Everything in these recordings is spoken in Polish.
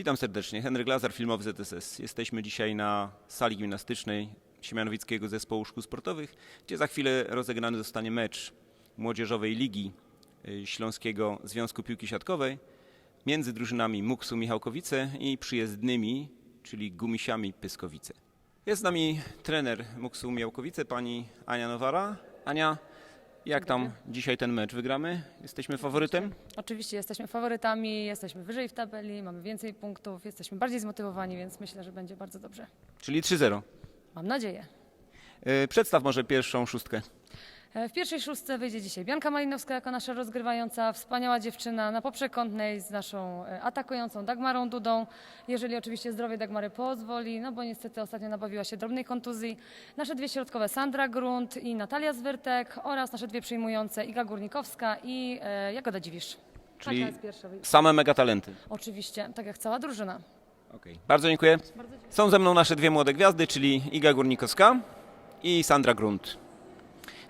Witam serdecznie. Henryk Lazar, filmowy ZSS. Jesteśmy dzisiaj na sali gimnastycznej Siemianowickiego Zespołu Szkół Sportowych, gdzie za chwilę rozegrany zostanie mecz Młodzieżowej Ligi y, Śląskiego Związku Piłki Siatkowej między drużynami Muksu Michałkowice i przyjezdnymi, czyli Gumisiami Pyskowice. Jest z nami trener Muksu Michałkowice, pani Ania Nowara. Ania, jak tam dzisiaj ten mecz wygramy? Jesteśmy faworytem? Oczywiście jesteśmy faworytami, jesteśmy wyżej w tabeli, mamy więcej punktów, jesteśmy bardziej zmotywowani, więc myślę, że będzie bardzo dobrze. Czyli 3-0. Mam nadzieję. Y, Przedstaw może pierwszą szóstkę. E, W pierwszej szóstce wyjdzie dzisiaj Bianka Malinowska jako nasza rozgrywająca, wspaniała dziewczyna na poprzekątnej z naszą e, atakującą Dagmarą Dudą. Jeżeli oczywiście zdrowie Dagmary pozwoli, no bo niestety ostatnio nabawiła się drobnej kontuzji. Nasze dwie środkowe Sandra Grunt i Natalia Zwyrtek oraz nasze dwie przyjmujące Iga Górnikowska i e, Jagoda Dziwisz. Czyli Taka jest pierwsza. same megatalenty. Oczywiście, tak jak cała drużyna. Okay. Bardzo dziękuję. Są ze mną nasze dwie młode gwiazdy, czyli Iga Górnikowska i Sandra Grunt.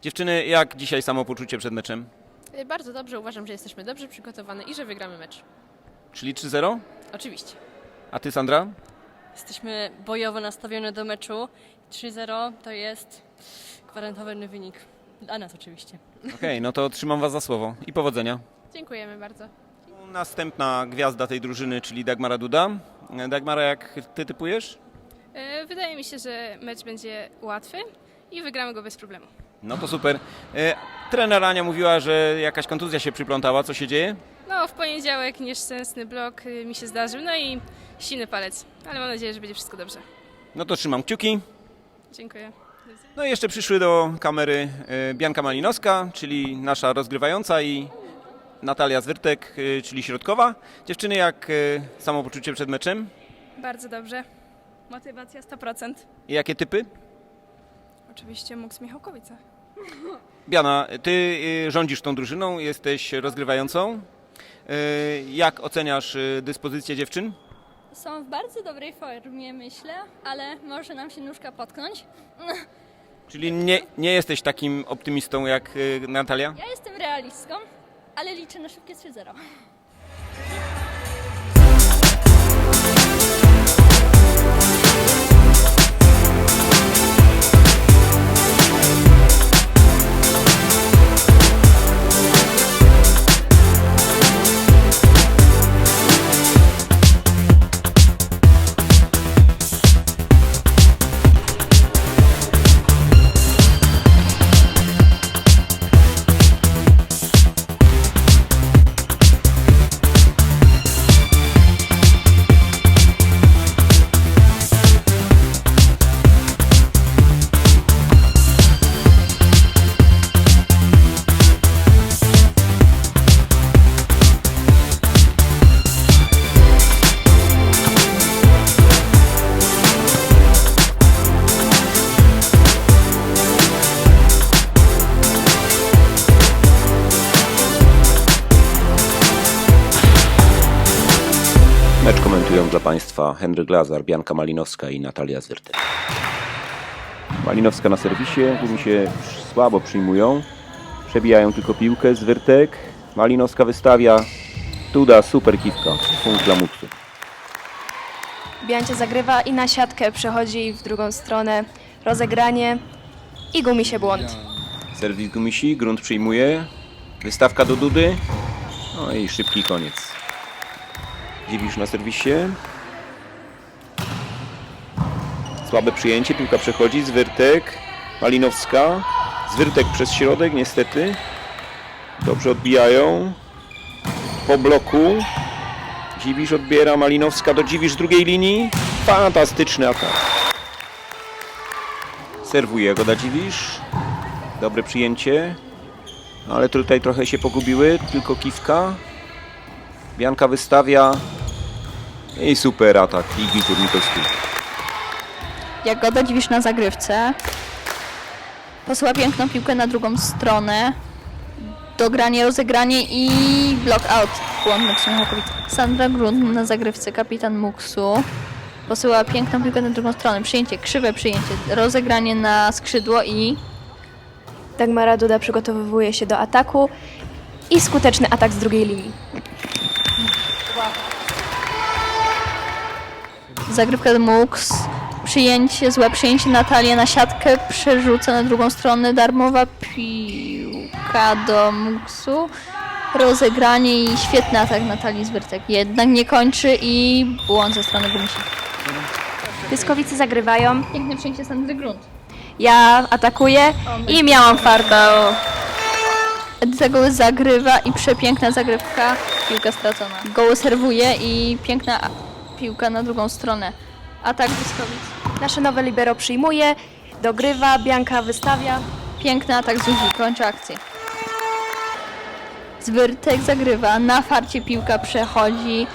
Dziewczyny, jak dzisiaj samopoczucie przed meczem? Y, Bardzo dobrze, uważam, że jesteśmy dobrze przygotowane i że wygramy mecz. Czyli 3-0? Oczywiście. A ty, Sandra? Jesteśmy bojowo nastawione do meczu. 3-0 to jest gwarantowany wynik. Dla nas oczywiście. Okej, no to trzymam was za słowo i powodzenia. Dziękujemy bardzo. Następna gwiazda tej drużyny, czyli Dagmara Duda. Dagmara, jak ty typujesz? E, Wydaje mi się, że mecz będzie łatwy i wygramy go bez problemu. No to super. E, trener Ania mówiła, że jakaś kontuzja się przyplątała. Co się dzieje? No, w poniedziałek nieszczęsny blok y, mi się zdarzył, no i silny palec, ale mam nadzieję, że będzie wszystko dobrze. No to trzymam kciuki. Dziękuję. No i jeszcze przyszły do kamery e, Bianka Malinowska, czyli nasza rozgrywająca i Natalia Zwyrtek, e, czyli środkowa. Dziewczyny, jak e, samopoczucie przed meczem? Bardzo dobrze. Motywacja 100%. I jakie typy? Oczywiście mógł z Michałkowice. Biana, ty e, rządzisz tą drużyną, jesteś rozgrywającą. E, Jak oceniasz e, dyspozycję dziewczyn? Są w bardzo dobrej formie, myślę, ale może nam się nóżka potknąć. Czyli nie, nie jesteś takim optymistą jak Natalia? Ja jestem realistką, ale liczę na szybkie 3-0. Mecz komentują dla Państwa Henryk Lazar, Bianka Malinowska i Natalia Zwyrtek. Malinowska na serwisie, mi się słabo przyjmują. Przebijają tylko piłkę, Zwyrtek. Malinowska wystawia. Tuda, super kiwka. Punkt dla Muksu. Biancia zagrywa i na siatkę przechodzi w drugą stronę. Rozegranie i gumi się błąd. Serwis Gumisi, grunt przyjmuje. Wystawka do Dudy. No i szybki koniec. Dziwisz na serwisie. Słabe przyjęcie, piłka przechodzi. Zwyrtek, Malinowska. Zwyrtek przez środek, niestety. Dobrze odbijają. Po bloku. Dziwisz odbiera, Malinowska do Dziwisz z drugiej linii. Fantastyczny atak. Serwuje go da Dziwisz. Dobre przyjęcie. No, Ale tutaj trochę się pogubiły. Tylko kiwka. Bianka wystawia. I super atak Igi Górnikowskiej. Jagoda dziwisz na zagrywce. Posyła piękną piłkę na drugą stronę. Dogranie, rozegranie i block out. Błąd. Sandra Grunt na zagrywce, kapitan Muksu. Posyła piękną piłkę na drugą stronę. Przyjęcie, krzywe przyjęcie. Rozegranie na skrzydło i Dagmara Duda przygotowuje się do ataku i skuteczny atak z drugiej linii. Zagrywka do Mux. Przyjęcie, złe przyjęcie Natalia na siatkę, przerzuca na drugą stronę, darmowa piłka do Muxu. Rozegranie i świetny atak Natalii Zwyrtek. Jednak nie kończy i błąd ze strony Gumisi. Pyskowice zagrywają, Piękne przyjęcie Sandry Grunt. ja atakuję i miałam farta. Edyta Goły zagrywa i przepiękna zagrywka, piłka stracona. Goły serwuje i piękna piłka na drugą stronę. Atak Wyskowic. Nasze nowe libero przyjmuje, dogrywa, Bianka wystawia. Piękny atak Zuzi, kończy akcję. Zwyrtek zagrywa, na farcie piłka przechodzi,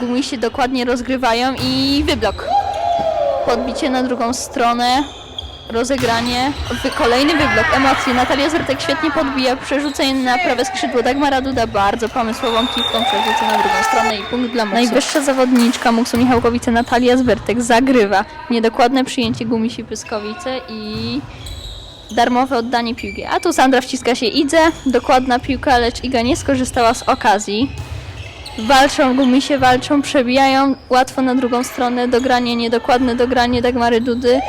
gumi się dokładnie rozgrywają i wyblok. Podbicie na drugą stronę, rozegranie, kolejny wyblok, emocje. Natalia Zwyrtek świetnie podbija, przerzucenie na prawe skrzydło. Dagmara Duda bardzo pomysłową kiwką przerzuca na drugą stronę i punkt dla Muksu. Najwyższa zawodniczka Muksu Michałkowice Natalia Zwyrtek zagrywa. Niedokładne przyjęcie Gumisi Pyskowice i darmowe oddanie piłki. A tu Sandra wciska się Idze, dokładna piłka, lecz Iga nie skorzystała z okazji. Walczą, gumisie walczą, przebijają łatwo na drugą stronę, dogranie, niedokładne dogranie Dagmary Dudy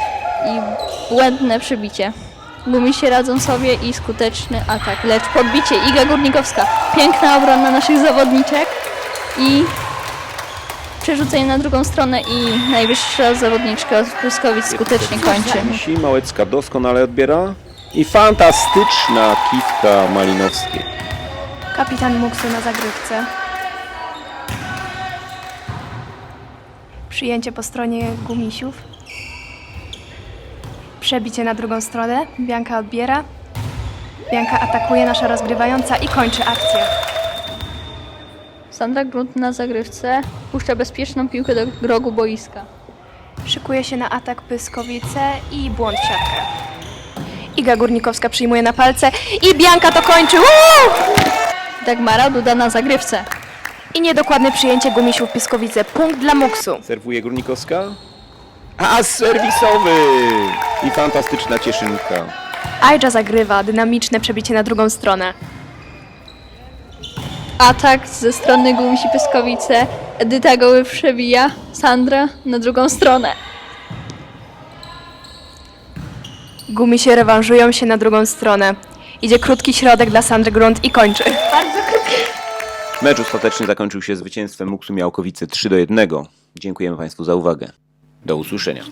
i błędne przebicie. Gumisie radzą sobie i skuteczny atak, lecz podbicie Iga Górnikowska. Piękna obrona naszych zawodniczek i przerzucenie na drugą stronę i najwyższa zawodniczka z Pruskowic skutecznie kończy. Musi Małecka doskonale odbiera. I fantastyczna kiwka Malinowskiej. Kapitan Muksu na zagrywce. Przyjęcie po stronie gumisiów. Przebicie na drugą stronę. Bianka odbiera. Bianka atakuje, nasza rozgrywająca i kończy akcję. Sandra Grunt na zagrywce puszcza bezpieczną piłkę do rogu boiska. Szykuje się na atak Pyskowice i błąd w siatkę. Iga Górnikowska przyjmuje na palce i Bianka to kończy. Uuu! Dagmara Duda na zagrywce. I niedokładne przyjęcie gumisiów Pyskowice. Punkt dla Muksu. Serwuje Górnikowska. A serwisowy! I fantastyczna cieszynka. Ajdża zagrywa, dynamiczne przebicie na drugą stronę. Atak ze strony Gumisi Pyskowice. Edyta Goły przebija. Sandra na drugą stronę. Gumisie rewanżują się na drugą stronę. Idzie krótki środek dla Sandry Grunt i kończy. Mecz ostatecznie zakończył się zwycięstwem Muksu Miałkowice 3 do 1. Dziękujemy Państwu za uwagę. Do usłyszenia.